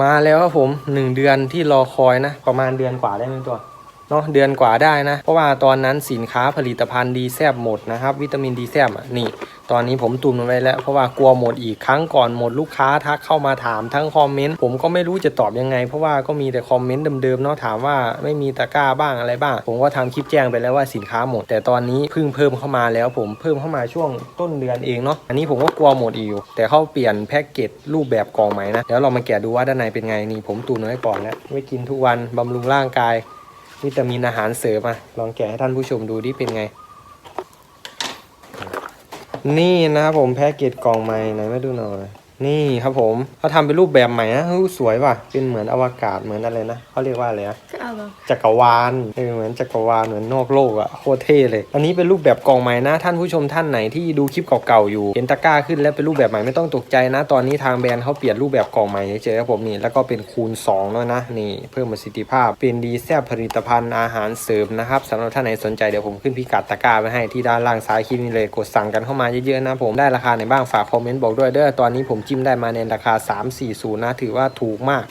มาแล้วครับผมหนึ่งเดือนที่รอคอยนะประมาณเดือนกว่าได้ไหมตัวเนาะเดือนกว่าได้นะ เพราะว่าตอนนั้นสินค้าผลิตภัณฑ์ดีแซบหมดนะครับ วิตามินดีแซบอะนี่ ตอนนี้ผมตุนมันไว้แล้ว เพราะว่ากลัวหมดอีกครั้งก่อนหมดลูกค้าทักเข้ามาถามทั้งคอมเมนต์ผมก็ไม่รู้จะตอบยังไง เพราะว่าก็มีแต่คอมเมนต์เดิมๆเนาะถามว่าไม่มีตะกร้าบ้างอะไรบ้าง ผมก็ทำคลิปแจ้งไปแล้วว่าสินค้าหมด แต่ตอนนี้เพิ่งเพิ่มเข้ามาแล้ว ผมเพิ่มเข้ามาช่วงต้นเดือนเองเนาะอันนี้ผมก็กลัวหมดอีกแต่เขาเปลี่ยนแพ็กเกจรูปแบบกล่องใหม่นะเดี๋ยวเรามาแกะดูว่าด้านในเป็นไงนี่ผมตุนไว้ก่อนแล้วไว้กินทุกวันบำรุงร่างกายวิตามินอาหารเสริมอะลองแกะให้ท่านผู้ชมดูดิเป็นไง นี่นะครับผมแพ็กเกจกล่องใหม่ไหนมาดูหน่อย นี่ครับผมเขาทำเป็นรูปแบบใหม่นะฮู้สวยว่ะ เป็นเหมือนอวกาศเหมือนอะไรนะเขาเรียกว่าอะไรนะก็เอาเหรอจักรวาลเออเหมือนจักรวาลเหมือนนอกโลกอะโคตรเท่เลย อันนี้เป็นรูปแบบกล่องใหม่นะท่านผู้ชมท่านไหนที่ดูคลิปเก่าๆอยู่เห็นตะกร้าขึ้นแล้วเป็นรูปแบบใหม่ไม่ต้องตกใจนะ ตอนนี้ทางแบรนด์เขาเปลี่ยนรูปแบบกล่องใหม่เฉยๆครับผมนี่แล้วก็เป็นคูณ2แล้วยนะนี่เพิ่มประสิทธิภาพเป็นดีแซบผลิตภัณฑ์อาหารเสริมนะครับสำหรับท่านไหนสนใจเดี๋ยวผมขึ้นพิกัดตะกร้าไว้ให้ที่ด้านล่างซ้ายคลิปนี้เลยกดสั่งกันเข้ามาเยอะๆนะผมได้ราคาไหนบ้างฝากคอมเมนต์บอกด้วยเด้อตอนนี้ผมจิ้มได้มาในราคา 340 นะ ถือว่าถูกมาก